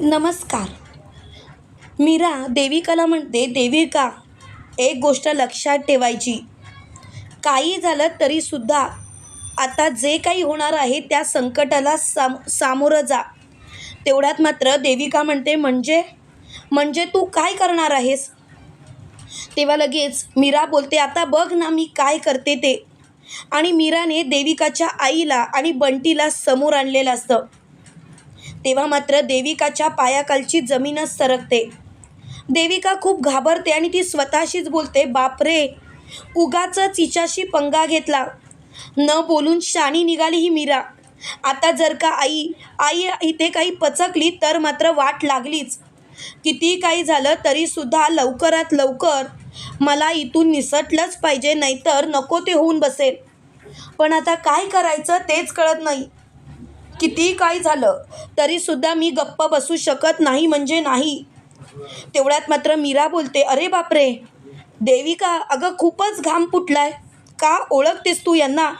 नमस्कार. मीरा देविकाला म्हणते देविका एक गोष्ट लक्षात ठेवायची. काही झालं तरीसुद्धा आता जे काही होणार आहे त्या संकटाला साम सामोरं जा. तेवढ्यात मात्र देविका म्हणते म्हणजे? म्हणजे तू काय करणार आहेस? तेव्हा लगेच मीरा बोलते आता बघ ना मी काय करते ते. आणि मीराने देविकाच्या आईला आणि बंटीला समोर आणलेलं असतं. तेव्हा मात्र देविकाच्या पायाखालची जमीनच सरकते. देविका खूप घाबरते आणि ती स्वतःशीच बोलते बापरे उगाच तिच्याशी पंगा घेतला. न बोलून शाणी निघाली ही मीरा. आता जर का आई आई इथे काही पचकली तर मात्र वाट लागलीच. किती काही झालं तरीसुद्धा लवकरात लवकर मला इथून निसटलंच पाहिजे नाहीतर नको ते होऊन बसेल. पण आता काय करायचं तेच कळत नाही. कितीही काय झालं तरीसुद्धा मी गप्प बसू शकत नाही म्हणजे नाही. तेवढ्यात मात्र मीरा बोलते अरे बापरे! देविका अगं खूपच घाम फुटलाय. का ओळखतेस तू यांना?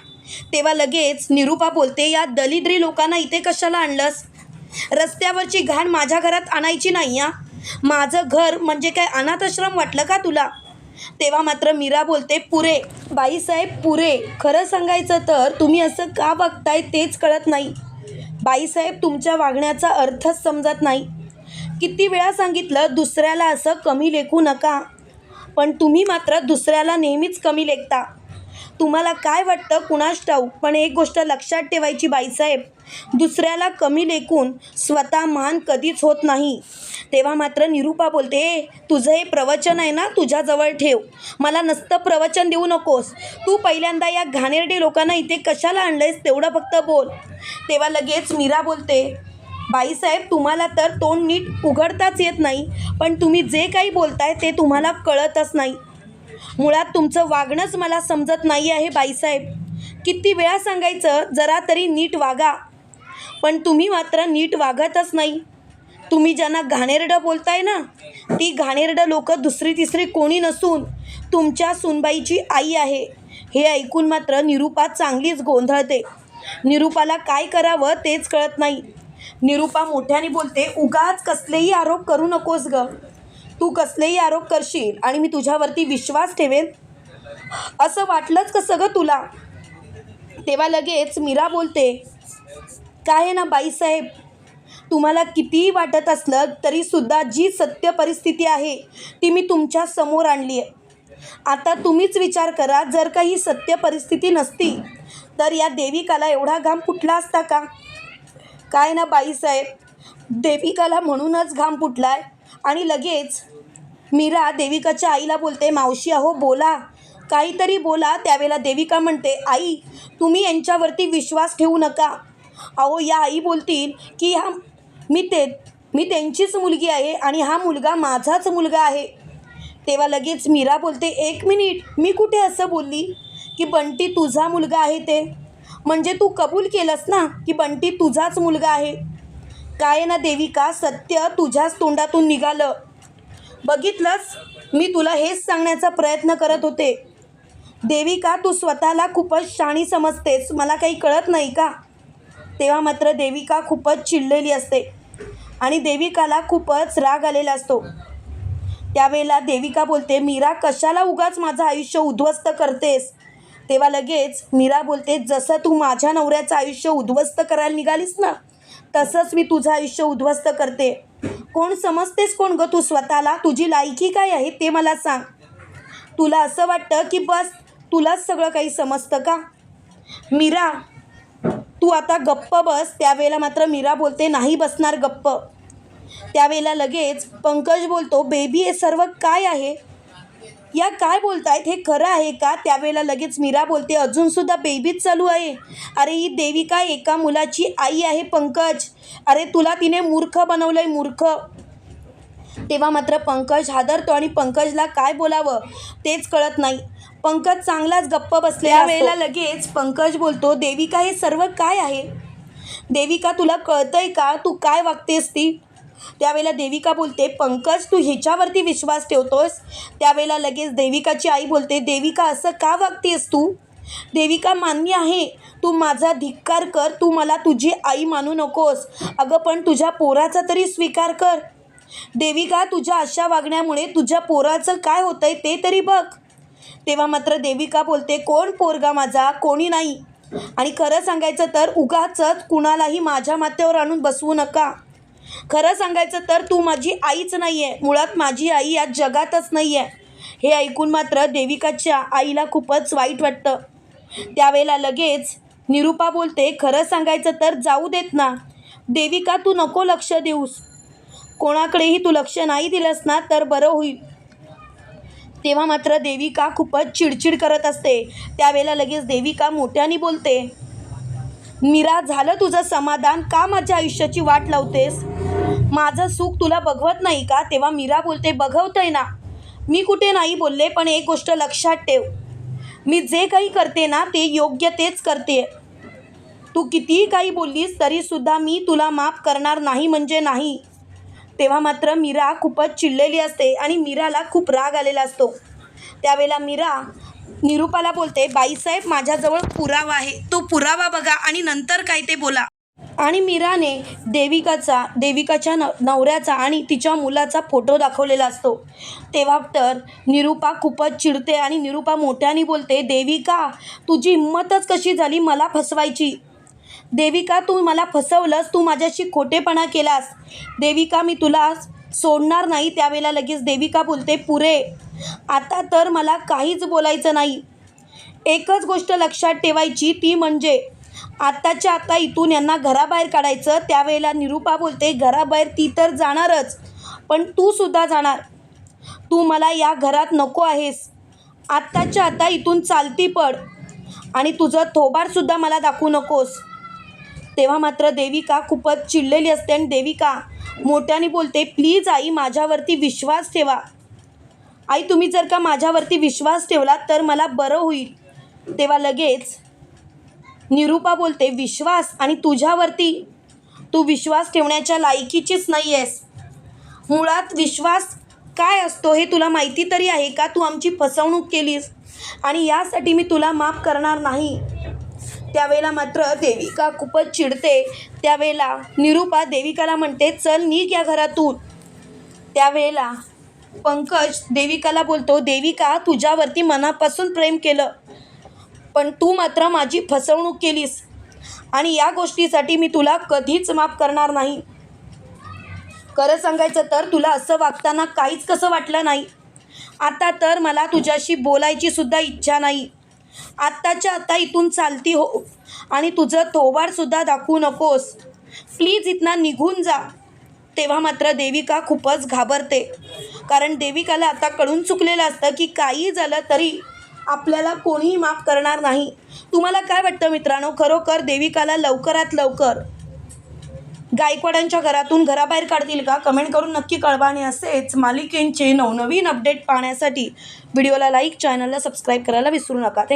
तेव्हा लगेच निरूपा बोलते या दलिद्री लोकांना इथे कशाला आणलंस? रस्त्यावरची घाण माझ्या घरात आणायची नाही या माझं घर म्हणजे काय अनाथाश्रम वाटलं का तुला? तेव्हा मात्र मीरा बोलते पुरे बाईसाहेब पुरे. खरं सांगायचं तर तुम्ही असं का बघताय तेच कळत नाही. बाईसाहेब तुमच्या वागण्याचा अर्थच समजत नाही. किती वेळा सांगितलं दुसऱ्याला असं कमी लेखू नका. पण तुम्ही मात्र दुसऱ्याला नेहमीच कमी लेखता. तुम्हाला काय वाटतं कुणास ठाऊक? पण एक गोष्ट लक्षात ठेवायची बाईसाहेब दुसऱ्याला कमी लेखून स्वतः मान कधीच होत नाही. तेव्हा मात्र निरूपा बोलते "ए, तुझं हे प्रवचन आहे ना तुझ्याजवळ ठेव. मला नसतं प्रवचन देऊ नकोस. तू पहिल्यांदा या घाणेरडे लोकांना इथे कशाला आणलंयस तेवढं फक्त बोल. तेव्हा लगेच मीरा बोलते बाईसाहेब तुम्हाला तर तोंड नीट उघडताच येत नाही पण तुम्ही जे काही बोलताय ते तुम्हाला कळतच नाही. मुळात तुमचं वागणंच मला समजत नाही आहे बाईसाहेब. किती वेळा सांगायचं जरा तरी नीट वागा. पण तुम्ही मात्र नीट वागतच नाही. तुम्ही ज्यांना घाणेरडं बोलताय ना ती घाणेरडं लोक दुसरी तिसरी कोणी नसून तुमच्या सुनबाईची आई आहे. हे ऐकून मात्र निरूपा चांगलीच गोंधळते. निरूपाला काय करावं तेच कळत नाही. निरूपा मोठ्याने बोलते उगाच कसलेही आरोप करू नकोस ग. तू कसलेही आरोप करशील आणि मी तुझ्यावरती विश्वास ठेवेन? असं वाटलंच कसं गं तुला? तेव्हा लगेच मीरा बोलते काय आहे ना बाईसाहेब? तुम्हाला कितीही वाटत असलं तरीसुद्धा जी सत्य परिस्थिती आहे ती मी तुमच्यासमोर आणली आहे. आता तुम्हीच विचार करा जर का ही सत्य परिस्थिती नसती तर या देविकाला एवढा घाम फुटला असता का? काय ना बाईसाहेब देविकाला म्हणूनच घाम फुटलाय. आणि लगेच मीरा देविकाच्या आईला बोलते मावशी अहो बोला. काहीतरी बोला. त्यावेळेला देविका म्हणते आई तुम्ही यांच्यावरती विश्वास ठेवू नका. अहो या आई बोलतील की ह्या मी ते मी त्यांचीच मुलगी आहे आणि हा मुलगा माझाच मुलगा आहे. तेव्हा लगेच मीरा बोलते एक मिनिट मी कुठे असं बोलली की बंटी तुझा मुलगा आहे ते? म्हणजे तू कबूल केलंस ना की बंटी तुझाच मुलगा आहे? काय ना देविका सत्य तुझ्याच तोंडातून निघालं. बघितलंस? मी तुला हेच सांगण्याचा प्रयत्न करत होते. देविका तू स्वतःला खूपच शाणी समजतेस. मला काही कळत नाही का? तेव्हा मात्र देविका खूपच चिडलेली असते आणि देविकाला खूपच राग आलेला असतो. त्यावेळेला देविका बोलते मीरा कशाला उगाच माझं आयुष्य उद्ध्वस्त करतेस? तेव्हा लगेच मीरा बोलते जसं तू माझ्या नवऱ्याचं आयुष्य उद्ध्वस्त करायला निघालीस ना तसंच मी तुझं आयुष्य उद्ध्वस्त करते. कोण समजतेस कोण ग तू स्वतःला? तुझी लायकी काय आहे ते मला सांग. तुला असं वाटतं की बस तुलाच सगळं काही समजतं का? मीरा तू आता गप्प बस. त्यावेळेला मात्र मीरा बोलते नाही बसणार गप्प. त्यावेळेला लगेच पंकज बोलतो बेबी हे सर्व काय आहे? या काय बोलतायत? हे खरं आहे का? त्यावेळेला लगेच मीरा बोलते अजूनसुद्धा बेबीच चालू आहे. अरे ही देविका एका मुलाची आई आहे पंकज. अरे तुला तिने मूर्ख बनवलं आहे मूर्ख. तेव्हा मात्र पंकज हादरतो आणि पंकजला काय बोलावं तेच कळत नाही. पंकज चांगलाच गप्प बसलेल्या वेळेला लगेच पंकज बोलतो देविका हे सर्व काय आहे? देविका तुला कळतंय का? तू काय वागतेस ती? त्यावेळेला देविका बोलते पंकज तू हिच्यावरती विश्वास ठेवतोस त्यावेळेला लगेच देविकाची आई बोलते देविका असं का वागतेस तू? देविका मान्य आहे. तू माझा धिक्कार कर. तू मला तुझी आई मानू नकोस. अगं पण तुझ्या पोराचा तरी स्वीकार कर. देविका तुझ्या अशा वागण्यामुळे तुझ्या पोराचं काय होतंय ते तरी बघ. तेव्हा मात्र देविका बोलते कोण पोरगा माझा? कोणी नाही. आणि खरं सांगायचं तर उगाचच कुणालाही माझ्या माथ्यावर आणून बसवू नका. खरं सांगायचं तर तू माझी आईच नाही आहे मुळात माझी आई या जगातच नाही आहे हे ऐकून मात्र देविकाच्या आईला खूपच वाईट वाटतं. त्यावेळेला लगेच निरुपा बोलते खरं सांगायचं तर जाऊ देत ना. देविका तू नको लक्ष देऊस. कोणाकडेही तू लक्ष नाही दिलंस ना तर बरं होईल. तेव्हा मात्र देविका खूपच चिडचिड करत असते. त्यावेळेला लगेच देविका मोठ्याने बोलते मीरा झालं तुझं समाधान? का माझ्या आयुष्याची वाट लावतेस? माझं सुख तुला बघवत नाही का? तेव्हा मीरा बोलते बघवतंय ना. मी कुठे नाही बोलले पण एक गोष्ट लक्षात ठेव. मी जे काही करते ना ते योग्य तेच करते. तू कितीही काही बोललीस तरीसुद्धा मी तुला माफ करणार नाही म्हणजे नाही. तेव्हा मात्र मीरा खूपच चिडलेली असते आणि मीराला खूप राग आलेला असतो. त्यावेळेला मीरा निरुपाला बोलते बाईसाहेब माझ्याजवळ पुरावा आहे. तो पुरावा बघा आणि नंतर काय ते बोला. आणि मीराने देविकाचा देविकाच्या न नवऱ्याचा आणि तिच्या मुलाचा फोटो दाखवलेला असतो. तेव्हा तर निरुपा खूपच चिडते आणि निरुपा मोठ्याने बोलते देविका तुझी हिंमतच कशी झाली मला फसवायची? देविका तू मला फसवलंस तू माझ्याशी खोटेपणा केलास. देविका मी तुला सोडणार नाही त्यावेळेला लगेच देविका बोलते पुरे आता तर मला काहीच बोलायचं नाही. एकच गोष्ट लक्षात ठेवायची ती म्हणजे आत्ताच्या आत्ता इथून यांना घराबाहेर काढायचं. त्यावेळेला निरुपा बोलते घराबाहेर ती तर जाणारच पण तू सुद्धा जाणार. तू मला या घरात नको आहेस. आत्ताच्या आता इथून चालती पड आणि तुझं थोबाडसुद्धा मला दाखवू नकोस. तेव्हा मात्र देविका खूपच चिडलेली असते आणि देविका मोठ्याने बोलते प्लीज आई माझ्यावरती विश्वास ठेवा. आई तुम्ही जर का माझ्यावरती विश्वास ठेवला तर मला बरं होईल. तेव्हा लगेच निरुपा बोलते विश्वास आणि तुझ्यावरती तू विश्वास ठेवण्याच्या लायकीचीच नाही आहेस मुळात विश्वास काय असतो हे तुला माहिती तरी आहे का? तू आमची फसवणूक केलीस आणि यासाठी मी तुला माफ करणार नाही. त्यावेळेला मात्र देविका खूपच चिडते. त्यावेळेला निरुपा देविकाला म्हणते चल निघ या घरातून. त्यावेळेला पंकज देविकाला बोलतो देविका तुझ्यावरती मनापासून प्रेम केलं पण तू मात्र माझी फसवणूक केलीस आणि या गोष्टीसाठी मी तुला कधीच माफ करणार नाही. खरं सांगायचं तर तुला असं वागताना काहीच कसं वाटलं नाही. आता तर मला तुझ्याशी बोलायची सुद्धा इच्छा नाही. आत्ताच्या आत्ता इथून चालती हो. आणि तुझं थोबाडसुद्धा दाखवू नकोस. प्लीज इथना निघून जा. तेव्हा मात्र देविका खूपच घाबरते. कारण देविकाला आता कळून चुकलेलं असतं की काही झालं तरी आपल्याला कोणीही माफ करणार नाही. तुम्हाला काय वाटतं मित्रांनो? खरोखर देविकाला लवकरात लवकर गायकवाडांच्या घरातून घराबाहेर काढतील का? कमेंट करून नक्की कळवा. आणि असेच मालिकेंचे नवनवीन अपडेट पाहण्यासाठी व्हिडिओला लाईक चॅनलला सबस्क्राईब करायला विसरू नका. थँक